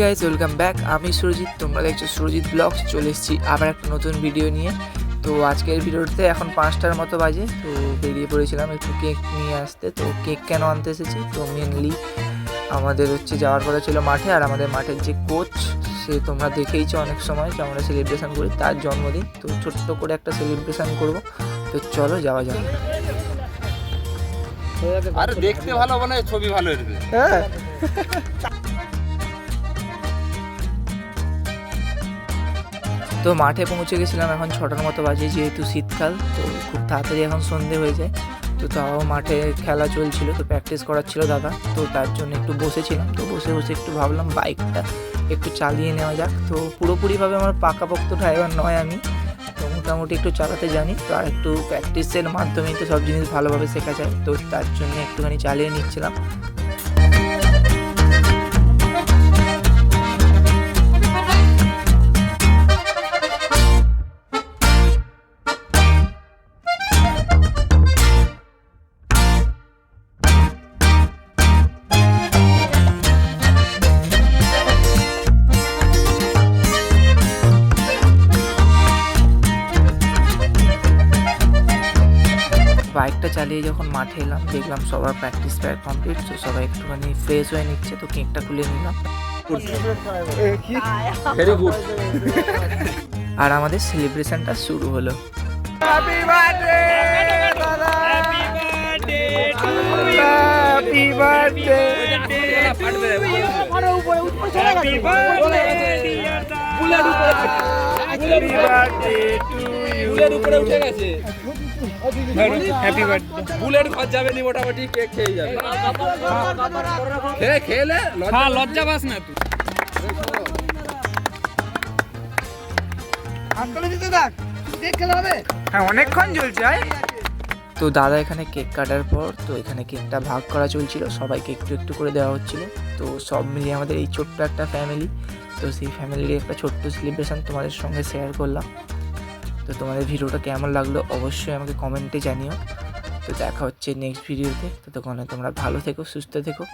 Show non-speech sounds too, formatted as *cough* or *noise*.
Guys welcome back আমি সুরজিৎ তোমরা দেখছ সুরজিৎ ব্লগস চলে এসেছি আবার একটা নতুন ভিডিও নিয়ে। তো আজকের ভিডিওতে এখন পাঁচটার মতো বাজে। তো বেরিয়ে পড়েছিলাম একটু কেক নিয়ে আসতে। তো কেক কেন আনতে এসেছি? তো মেনলি আমাদের হচ্ছে যাওয়ার কথা ছিল মাঠে। আর আমাদের মাঠের যে কোচ সে তোমরা দেখেইছো অনেক সময় যে আমরা সেলিব্রেশন করি। তার জন্মদিন। তো ছোট্ট করে একটা সেলিব্রেশন করব। তো চলো যাওয়া যাক। আরে দেখতে ভালো মানে ছবি ভালো হ্যাঁ। *laughs* তো মাঠে পৌঁছে গেছিলাম এখন ছটার মতো বাজে, যেহেতু শীতকাল, তো খুব তাড়াতাড়ি এখন সন্ধে হয়ে যায়। তো তাও মাঠে খেলা চলছিল, তো প্র্যাকটিস করাচ্ছিল দাদা, তো তার জন্য একটু বসেছিলাম। তো বসে বসে একটু ভাবলাম বাইকটা একটু চালিয়ে নেওয়া যাক। তো পুরোপুরিভাবে আমার পাকাপোক্ত ড্রাইভার নয় আমি, তো মোটামুটি একটু চালাতে জানি। তো আর একটু প্র্যাকটিসের মাধ্যমেই তো সব জিনিস ভালোভাবে শেখা যায়, তো তার জন্য একটুখানি চালিয়ে নিচ্ছিলাম। বাইকটা চালিয়ে যখন মাঠে এলাম দেখলাম সবার প্র্যাকটিস প্রায় কমপ্লিট তো সবাই একটুখানি ফ্রেশ হয়ে নিচ্ছে তো কেকটা খুলে নিলাম আর আমাদের সেলিব্রেশনটা শুরু হলো উপরে উঠে গেছে হ্যাপি বার্থডে বুলেট ঘর যাবে নি মোটামুটি কেক খেয়ে যাবে? খেয়ে খেলে হ্যাঁ লজ্জা পাস না তুই। হ্যাঁ অনেকক্ষণ চলছে তো দাদা এখানে কেক কাটার পর তো এখানে কেকটা ভাগ করা চলছিল সবাইকে একটু একটু করে দেওয়া হচ্ছিল। তো সব মিলিয়ে আমাদের এই ছোট্ট একটা ফ্যামিলি তো সেই ফ্যামিলির একটা ছোট্ট সেলিব্রেশন তোমাদের সঙ্গে শেয়ার করলাম। তো তোমাদের ভিডিওটা কেমন লাগল অবশ্যই আমাকে কমেন্টে জানিও। তো দেখা হচ্ছে নেক্সট ভিডিওতে তো। ততক্ষণে তোমরা ভালো থেকো, সুস্থ থেকো।